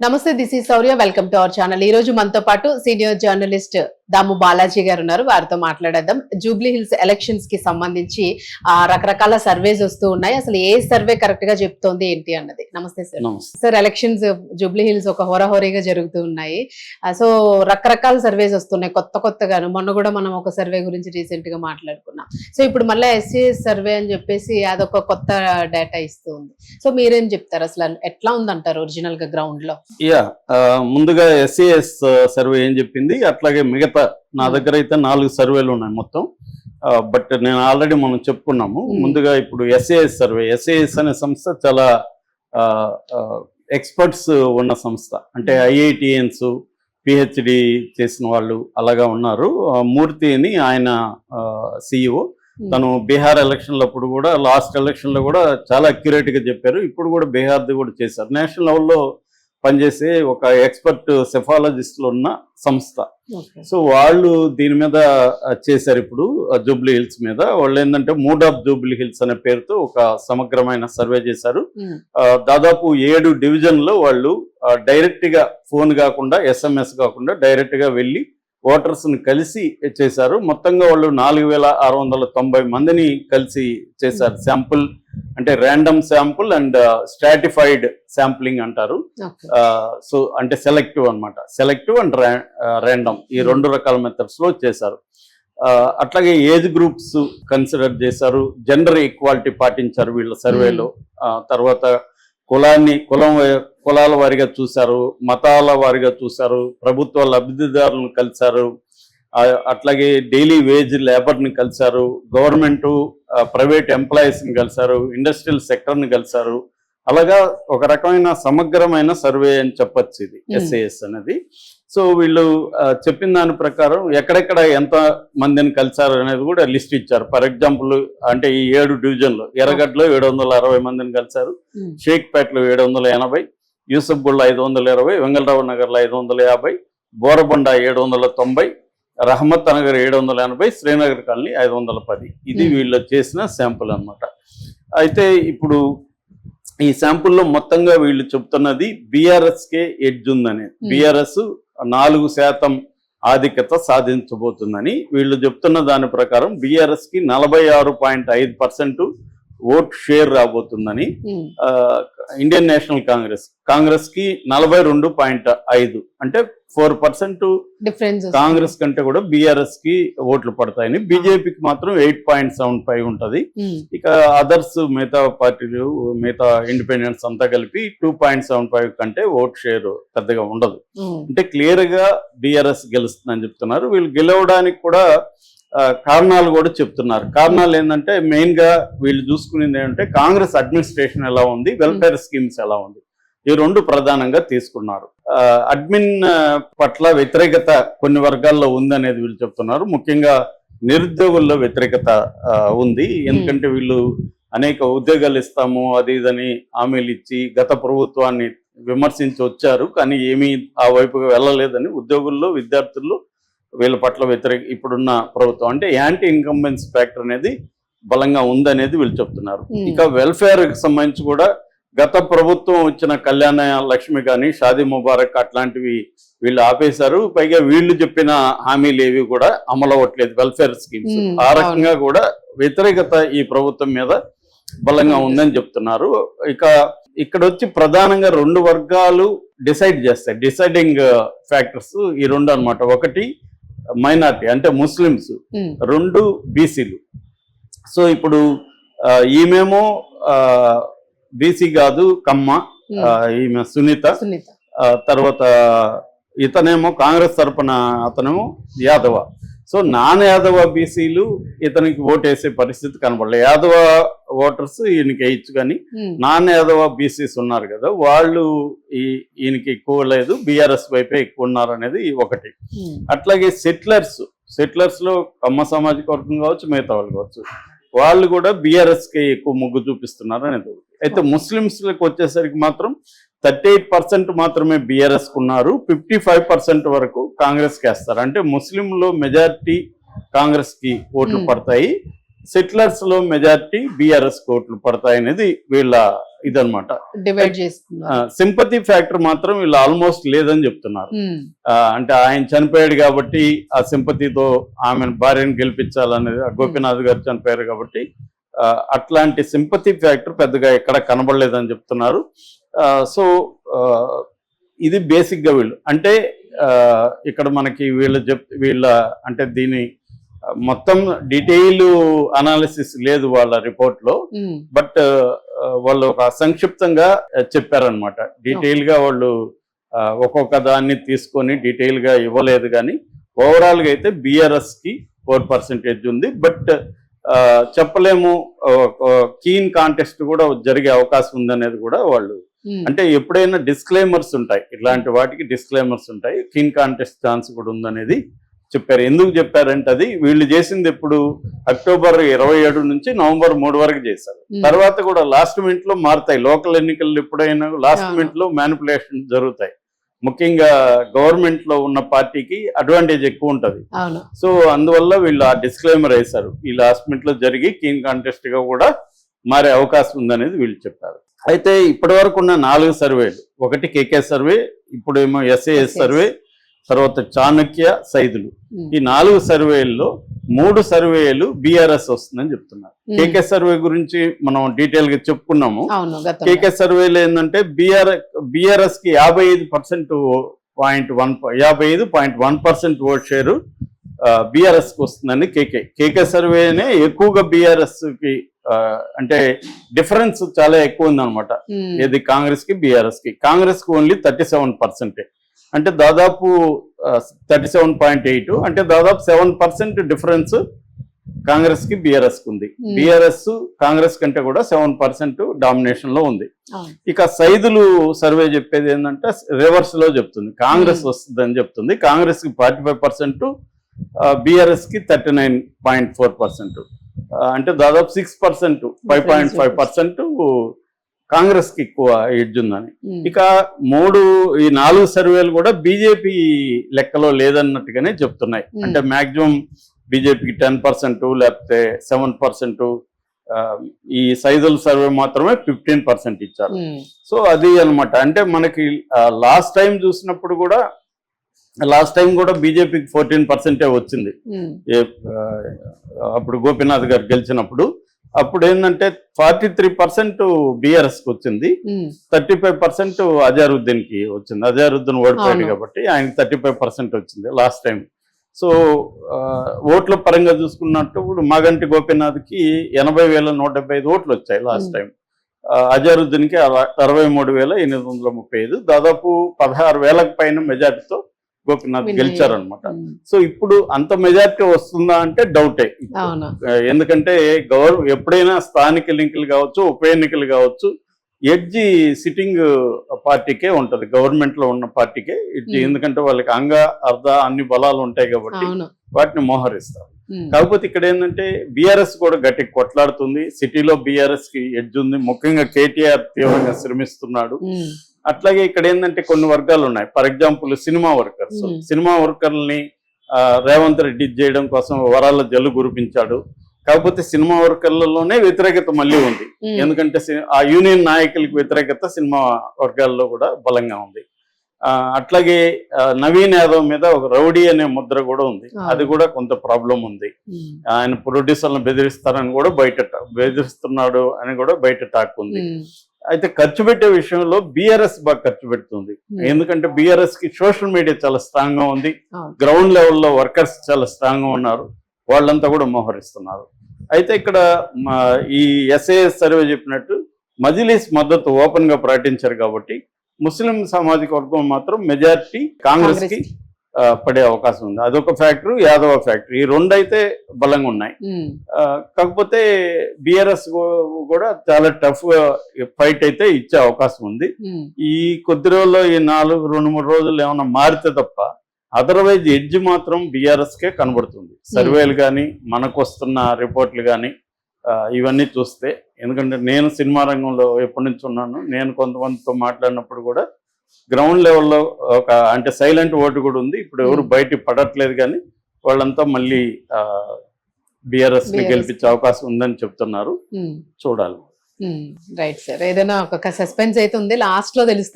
నమస్తే దిస్ ఈ Sourya welcome to our channel ఈ రోజు మనతో పాటు సీనియర్ జర్నలిస్ట్ దాము బాలాజీ గారు ఉన్నారు. వారితో మాట్లాడేద్దాం. జూబ్లీ హిల్స్ ఎలక్షన్స్కి సంబంధించి ఆ రకరకాల సర్వేస్ వస్తూ ఉన్నాయి. అసలు ఏ సర్వే కరెక్ట్గా చెప్తోంది ఏంటి అన్నది? నమస్తే sir sir elections Jubilee Hills ఒక హోరాహోరీగా జరుగుతూ ఉన్నాయి. సో రకరకాల సర్వేస్ వస్తున్నాయి. కొత్త కొత్తగాను. మొన్న కూడా మనం ఒక సర్వే గురించి రీసెంట్గా మాట్లాడుకున్నాం. సో ఇప్పుడు మళ్ళీ ఎస్సీఎస్ సర్వే అని చెప్పేసి అదొక కొత్త డేటా ఇస్తూ ఉంది. సో మీరేం చెప్తారు? అసలు ఎట్లా ఉందంటారు ఒరిజినల్గా గ్రౌండ్లో? యా ముందుగా ఎస్ఏఎస్ సర్వే ఏం చెప్పింది? అట్లాగే మిగతా నా Hmm. దగ్గర అయితే నాలుగు సర్వేలు ఉన్నాయి మొత్తం. బట్ నేను ఆల్రెడీ మనం చెప్పుకున్నాము. Hmm. ముందుగా ఇప్పుడు ఎస్ఏఎస్ సర్వే ఎస్ఏఎస్ అనే సంస్థ చాలా ఎక్స్పర్ట్స్ ఉన్న సంస్థ. అంటే Hmm. ఐఐటిఎన్స్ పిహెచ్డి చేసిన వాళ్ళు అలాగా ఉన్నారు. మూర్తి అని ఆయన సిఇఓ తను బీహార్ ఎలక్షన్లప్పుడు కూడా లాస్ట్ ఎలక్షన్లో కూడా చాలా అక్యురేట్గా చెప్పారు. ఇప్పుడు కూడా బీహార్ది కూడా చేశారు. నేషనల్ లెవెల్లో పనిచేసే ఒక ఎక్స్పర్ట్ సెఫాలజిస్టులు ఉన్న సంస్థ. సో వాళ్ళు దీని మీద చేశారు ఇప్పుడు జూబ్లీ హిల్స్ మీద. వాళ్ళు ఏంటంటే మూడ్ ఆఫ్ జూబ్లీ హిల్స్ అనే పేరుతో ఒక సమగ్రమైన సర్వే చేశారు. దాదాపు ఏడు డివిజన్లో వాళ్ళు ఆ, డైరెక్ట్గా ఫోన్ కాకుండా ఎస్ఎంఎస్ కాకుండా డైరెక్ట్గా వెళ్ళి ఓటర్స్ని కలిసి చేశారు. మొత్తంగా వాళ్ళు నాలుగు వేల ఆరు వందల తొంభై మందిని కలిసి చేశారు. శాంపుల్ అంటే random sample and stratified sampling అంటారు. సో అంటే సెలెక్టివ్ అన్నమాట. సెలెక్టివ్ అండ్ ర్యాండమ్ ఈ రెండు రకాల మెథడ్స్లో చేశారు. ఆ, అట్లాగే ఏజ్ గ్రూప్స్ కన్సిడర్ చేశారు. జెండర్ ఈక్వాలిటీ పాటించారు వీళ్ళ సర్వేలో ఆ, తర్వాత కులాన్ని కులం కులాల వారిగా చూశారు. మతాల వారిగా చూశారు. ప్రభుత్వ లబ్ధిదారులను కలిశారు. అట్లాగే డైలీ వేజ్ లేబర్ని కలిశారు. గవర్నమెంట్ ప్రైవేట్ ఎంప్లాయీస్ని కలిశారు ఇండస్ట్రియల్ సెక్టర్ని కలిశారు అలాగా ఒక రకమైన సమగ్రమైన సర్వే అని చెప్పొచ్చు ఇది. ఎస్ఏఎస్ అనేది సో వీళ్ళు చెప్పిన దాని ప్రకారం ఎక్కడెక్కడ ఎంత మందిని కలిశారు అనేది కూడా లిస్ట్ ఇచ్చారు ఫర్ ఎగ్జాంపుల్ అంటే ఈ ఏడు డివిజన్లు ఎర్రగడ్డలో ఏడు వందల అరవై మందిని కలిశారు. షేక్పేటలో ఏడు వందల ఎనభై యూసఫ్గూడలో ఐదు వందల ఇరవై వెంగళరావు నగర్లో ఐదు వందల యాభై బోరబండ ఏడు వందల తొంభై రహమత్ నగర్ ఏడు వందల ఎనభై శ్రీనగర్ కాలనీ ఐదు వందల పది ఇది Hmm. వీళ్ళు చేసిన శాంపుల్ అన్నమాట అయితే ఇప్పుడు ఈ శాంపుల్లో మొత్తంగా వీళ్ళు చెప్తున్నది బీఆర్ఎస్ కే ఎడ్జ్ ఉందని Hmm. బీఆర్ఎస్ నాలుగు శాతం ఆధిక్యత సాధించబోతుందని వీళ్ళు చెప్తున్న దాని ప్రకారం బీఆర్ఎస్కి నలభై ఆరు పాయింట్ ఐదు పర్సెంట్ ఓట్ షేర్ రాబోతుందని Hmm. ఇండియన్ నేషనల్ కాంగ్రెస్. కాంగ్రెస్కి నలభై రెండు పాయింట్ ఐదు అంటే ఫోర్ పర్సెంట్ డిఫరెన్స్ కాంగ్రెస్ కంటే కూడా బీఆర్ఎస్కి ఓట్లు పడతాయని. బీజేపీకి మాత్రం ఎయిట్ పాయింట్ సెవెన్ ఫైవ్ ఉంటది. ఇక అదర్స్ మిగతా పార్టీలు మిగతా ఇండిపెండెన్స్ అంతా కలిపి టూ పాయింట్ సెవెన్ ఫైవ్ కంటే ఓట్ షేర్ పెద్దగా ఉండదు. అంటే క్లియర్గా బీఆర్ఎస్ గెలుస్తుందని చెప్తున్నారు. వీళ్ళు గెలవడానికి కూడా కారణాలు కూడా చెప్తున్నారు. కారణాలు ఏంటంటే మెయిన్గా వీళ్ళు చూసుకునేది ఏంటంటే కాంగ్రెస్ అడ్మినిస్ట్రేషన్ ఎలా ఉంది వెల్ఫేర్ స్కీమ్స్ ఎలా ఉంది ఈ రెండు ప్రధానంగా తీసుకున్నారు. అడ్మిన్ పట్ల వ్యతిరేకత కొన్ని వర్గాల్లో ఉందనేది వీళ్ళు చెప్తున్నారు. ముఖ్యంగా నిరుద్యోగుల్లో వ్యతిరేకత ఉంది. ఎందుకంటే వీళ్ళు అనేక ఉద్యోగాలు ఇస్తాము అది ఇదని హామీలు ఇచ్చి గత ప్రభుత్వాన్ని విమర్శించి వచ్చారు. కానీ ఏమీ ఆ వైపుగా వెళ్ళలేదని ఉద్యోగుల్లో విద్యార్థుల్లో వీళ్ళ పట్ల వ్యతిరేక ఇప్పుడున్న ప్రభుత్వం. అంటే యాంటీ ఇన్కంబెన్స్ ఫ్యాక్టర్ అనేది బలంగా ఉందనేది వీళ్ళు చెప్తున్నారు. ఇక వెల్ఫేర్కి సంబంధించి కూడా గత ప్రభుత్వం వచ్చిన కళ్యాణ లక్ష్మి కానీ షాదీ ముబారక్ అట్లాంటివి వీళ్ళు ఆపేశారు. పైగా వీళ్ళు చెప్పిన హామీలు ఏవి కూడా అమలు అవ్వట్లేదు. Welfare schemes. ఆ రకంగా కూడా వ్యతిరేకత ఈ ప్రభుత్వం మీద బలంగా ఉందని చెప్తున్నారు. ఇక ఇక్కడ వచ్చి ప్రధానంగా రెండు వర్గాలు డిసైడ్ చేస్తాయి. డిసైడింగ్ ఫ్యాక్టర్స్ ఈ రెండు అన్నమాట. ఒకటి మైనార్టీ అంటే ముస్లిమ్స్ రెండు బీసీలు. సో ఇప్పుడు ఈమెమో బీసీ కాదు కమ్మ ఈమె సునీత. తర్వాత ఇతనేమో కాంగ్రెస్ తరపున అతనేమో యాదవ. సో నాన్ యాదవ బీసీలు ఇతనికి ఓటేసే పరిస్థితి కనబడలేదు యాదవ ఓటర్స్ ఈయనకి వేయచ్చు కానీ నాన్ యాదవ బీసీస్ ఉన్నారు కదా వాళ్ళు ఈ ఈయనకి ఎక్కువ లేదు బీఆర్ఎస్ వైపే ఎక్కువ ఉన్నారు అనేది ఒకటి. అట్లాగే సెటిలర్స్ సెటిలర్స్లో కమ్మ సామాజిక వర్గం కావచ్చు మిగతా వాళ్ళు కావచ్చు. వాళ్ళు కూడా బీఆర్ఎస్కి ఎక్కువ మొగ్గు చూపిస్తున్నారు అనేది. అయితే ముస్లిమ్స్లకు వచ్చేసరికి మాత్రం థర్టీ ఎయిట్ పర్సెంట్ మాత్రమే బీఆర్ఎస్ ఉన్నారు ఫిఫ్టీ ఫైవ్ పర్సెంట్ వరకు కాంగ్రెస్కి వేస్తారు అంటే ముస్లింలో మెజారిటీ కాంగ్రెస్కి ఓట్లు. పడతాయి సెటిలర్స్లో మెజారిటీ బీఆర్ఎస్కి ఓట్లు పడతాయి అనేది వీళ్ళ. ఇదనమాట డివైడ్ చేసుకున్నారు సింపతి ఫ్యాక్టర్ మాత్రం వీళ్ళు ఆల్మోస్ట్ లేదని చెప్తున్నారు. అంటే ఆయన చనిపోయాడు కాబట్టి ఆ సింపతితో ఆమెను భార్యను గెలిపించాలనేది గోపీనాథ్ గారు చనిపోయారు కాబట్టి అట్లాంటి సింపతి ఫ్యాక్టర్ పెద్దగా ఎక్కడ కనబడలేదని చెప్తున్నారు. సో ఇది బేసిక్గా వీళ్ళు. అంటే ఇక్కడ మనకి వీళ్ళు చెప్ వీళ్ళ అంటే దీని మొత్తం డీటెయిల్ అనాలిసిస్ లేదు వాళ్ళ రిపోర్ట్లో బట్ వాళ్ళు ఒక సంక్షిప్తంగా చెప్పారనమాట డీటెయిల్గా వాళ్ళు ఒక్కొక్క దాన్ని తీసుకొని డీటెయిల్గా ఇవ్వలేదు కానీ ఓవరాల్గా అయితే బిఆర్ఎస్కి ఫోర్ పర్సెంటేజ్ ఉంది. బట్ చెప్పలేము కీన్ కాంటెస్ట్ కూడా జరిగే అవకాశం ఉందనేది కూడా వాళ్ళు. అంటే ఎప్పుడైనా డిస్క్లైమర్స్ ఉంటాయి. ఇట్లాంటి వాటికి డిస్క్లైమర్స్ ఉంటాయి. కీన్ కాంటెస్ట్ ఛాన్స్ కూడా ఉందనేది చెప్పారు. ఎందుకు చెప్పారంటే అది వీళ్ళు చేసింది ఎప్పుడు? అక్టోబర్ ఇరవై ఏడు నుంచి నవంబర్ మూడు వరకు చేశారు. తర్వాత కూడా లాస్ట్ మినిట్లో మారుతాయి. లోకల్ ఎన్నికలు ఎప్పుడైనా లాస్ట్. మినిట్లో మ్యానిపులేషన్ జరుగుతాయి. ముఖ్యంగా గవర్నమెంట్లో ఉన్న పార్టీకి అడ్వాంటేజ్ ఎక్కువ ఉంటది. సో అందువల్ల వీళ్ళు ఆ డిస్క్లైమర్ వేశారు. ఈ లాస్ట్ మినిట్లో జరిగి కీన్ కాంటెస్ట్గా కూడా మారే అవకాశం ఉందనేది వీళ్ళు చెప్పారు. అయితే ఇప్పటి వరకు ఉన్న నాలుగు సర్వేలు ఒకటి కేకే సర్వే ఇప్పుడేమో ఎస్ఏఎస్. సర్వే తర్వాత చాణక్య సైదులు. ఈ నాలుగు సర్వేల్లో మూడు సర్వేలు బీఆర్ఎస్ వస్తుందని చెప్తున్నారు. కేకే సర్వే గురించి మనం డీటెయిల్గా చెప్పుకున్నాము కేకే సర్వేలో ఏంటంటే బిఆర్ బిఆర్ఎస్కి యాభై ఐదు పర్సెంట్ పాయింట్ వన్ యాభై ఐదు point one percent vote share బిఆర్ఎస్కి వస్తుందని కేకే. కేకే సర్వేనే ఎక్కువగా బిఆర్ఎస్కి అంటే డిఫరెన్స్ చాలా ఎక్కువ ఉందన్నమాట. ఏది కాంగ్రెస్కి బీఆర్ఎస్కి కాంగ్రెస్కి ఓన్లీ థర్టీ సెవెన్ పర్సెంటే. అంటే దాదాపు థర్టీ సెవెన్ పాయింట్ ఎయిట్ అంటే దాదాపు సెవెన్ పర్సెంట్ డిఫరెన్స్ కాంగ్రెస్కి బీఆర్ఎస్కి ఉంది. బీఆర్ఎస్ కాంగ్రెస్ కంటే కూడా సెవెన్ పర్సెంట్ డామినేషన్లో ఉంది ఇక సైదులు సర్వే చెప్పేది ఏంటంటే రివర్స్లో చెప్తుంది. కాంగ్రెస్ వస్తుందని చెప్తుంది. కాంగ్రెస్కి ఫార్టీ ఫైవ్ పర్సెంట్ బీఆర్ఎస్కి thirty nine point four percent. అంటే దాదాపు six percent five point five percent కాంగ్రెస్కి ఎక్కువ ఎడ్జ్ ఉందని. ఇక మూడు ఈ నాలుగు సర్వేలు కూడా బీజేపీ లెక్కలో లేదన్నట్టుగానే చెప్తున్నాయి. అంటే మాక్సిమం బీజేపీకి టెన్ పర్సెంట్ లేకపోతే సెవెన్ పర్సెంట్ ఈ సైజుల సర్వే మాత్రమే ఫిఫ్టీన్ పర్సెంట్ ఇచ్చారు. సో అది అన్నమాట అంటే మనకి లాస్ట్ టైం చూసినప్పుడు కూడా లాస్ట్ టైం కూడా బీజేపీకి ఫోర్టీన్ పర్సెంటే వచ్చింది. అప్పుడు గోపీనాథ్ గారు గెలిచినప్పుడు అప్పుడు ఏంటంటే ఫార్టీ త్రీ పర్సెంట్ బీఆర్ఎస్ వచ్చింది. ఉమ్, థర్టీ ఫైవ్ పర్సెంట్ అజారుద్దీన్కి వచ్చింది. అజారుద్దీన్ ఓడిపోయాడు. కాబట్టి ఆయనకి థర్టీ ఫైవ్ పర్సెంట్ వచ్చింది లాస్ట్ టైం. సో ఓట్ల పరంగా చూసుకున్నట్టు ఇప్పుడు మాగంటి గోపీనాథ్కి ఎనభై వేల నూట డెబ్బై ఐదు ఓట్లు వచ్చాయి లాస్ట్. టైం. అజారుద్దీన్కి అర- అరవై మూడు వేల ఎనిమిది వందల ముప్పై ఐదు. దాదాపు పదహారు వేలకు పైన మెజార్టీతో గోపీనాథ్ Win గెలిచారనమాట సో ఇప్పుడు అంత మెజార్టీ వస్తుందా అంటే డౌటే ఎందుకంటే గౌరవ ఎప్పుడైనా స్థానిక ఎన్నికలు కావచ్చు ఉప ఎన్నికలు కావచ్చు ఎడ్జి సిట్టింగ్ పార్టీకే ఉంటది గవర్నమెంట్లో ఉన్న పార్టీకే ఎడ్జి. ఎందుకంటే వాళ్ళకి అంగ అర్ధ అన్ని బలాలు ఉంటాయి కాబట్టి వాటిని మోహరిస్తారు. కాకపోతే ఇక్కడ ఏంటంటే బీఆర్ఎస్ కూడా గట్టి కొట్లాడుతుంది. సిటీలో బీఆర్ఎస్కి ఎడ్జ్ ఉంది. ముఖ్యంగా కేటీఆర్ తీవ్రంగా శ్రమిస్తున్నాడు. అట్లాగే ఇక్కడ ఏంటంటే కొన్ని వర్గాలు ఉన్నాయి. For example cinema workers. Hmm. Cinema వర్కర్లని ఆ, రేవంత్ రెడ్డి చేయడం కోసం వరాల జల్లు కురిపించాడు. కాకపోతే సినిమా వర్కర్లలోనే వ్యతిరేకత మళ్ళీ ఉంది. ఉమ్, ఎందుకంటే ఆ యూనియన్ నాయకులకి వ్యతిరేకత సినిమా వర్గాల్లో కూడా బలంగా ఉంది. ఆ, అట్లాగే నవీన్ యాదవ్ మీద ఒక రౌడీ అనే ముద్ర కూడా ఉంది. అది కూడా కొంత ప్రాబ్లం ఉంది. ఉమ్, ఆయన ప్రొడ్యూసర్లను బెదిరిస్తారని కూడా బయట బెదిరిస్తున్నాడు అని కూడా బయట టాక్ ఉంది. అయితే ఖర్చు పెట్టే విషయంలో బీఆర్ఎస్ బాగా ఖర్చు పెడుతుంది. ఉమ్, ఎందుకంటే బీఆర్ఎస్కి సోషల్ మీడియా చాలా స్ట్రాంగ్గా ఉంది. గ్రౌండ్ లెవెల్లో వర్కర్స్ చాలా స్ట్రాంగ్గా ఉన్నారు. వాళ్ళంతా కూడా మోహరిస్తున్నారు. అయితే ఇక్కడ ఈ ఎస్ఏఎస్ సర్వే చెప్పినట్టు మజిలీస్ మద్దతు ఓపెన్గా ప్రకటించారు కాబట్టి ముస్లిం సామాజిక వర్గం మాత్రం మెజారిటీ కాంగ్రెస్కి పడే అవకాశం ఉంది. అదొక ఫ్యాక్టరీ యాదవ ఫ్యాక్టరీ. ఈ రెండు అయితే బలంగా ఉన్నాయి. కాకపోతే బిఆర్ఎస్ కూడా చాలా టఫ్ ఫైట్ అయితే ఇచ్చే అవకాశం ఉంది. ఈ కొద్ది రోజుల్లో ఈ నాలుగు రెండు మూడు రోజులు ఏమైనా మారితే తప్ప అదర్వైజ్ ఎడ్జ్ మాత్రం బీఆర్ఎస్ కే కనబడుతుంది సర్వేలు కానీ మనకు వస్తున్న రిపోర్ట్లు కానీ ఇవన్నీ చూస్తే ఎందుకంటే నేను సినిమా రంగంలో ఎప్పటి నుంచి ఉన్నాను. నేను కొంతమందితో మాట్లాడినప్పుడు కూడా గ్రౌండ్ లెవెల్లో ఒక అంటే సైలెంట్ ఓటు కూడా ఉంది ఇప్పుడు ఎవరు Hmm. బయట పడట్లేదు కానీ వాళ్ళంతా మళ్ళీ బీఆర్ఎస్ని. గెలిపించే అవకాశం ఉందని చెప్తున్నారు. చూడాలి రైట్ సార్ ఏదైనా ఒక సస్పెన్స్ అయితే ఉంది లాస్ట్లో తెలుస్తుంది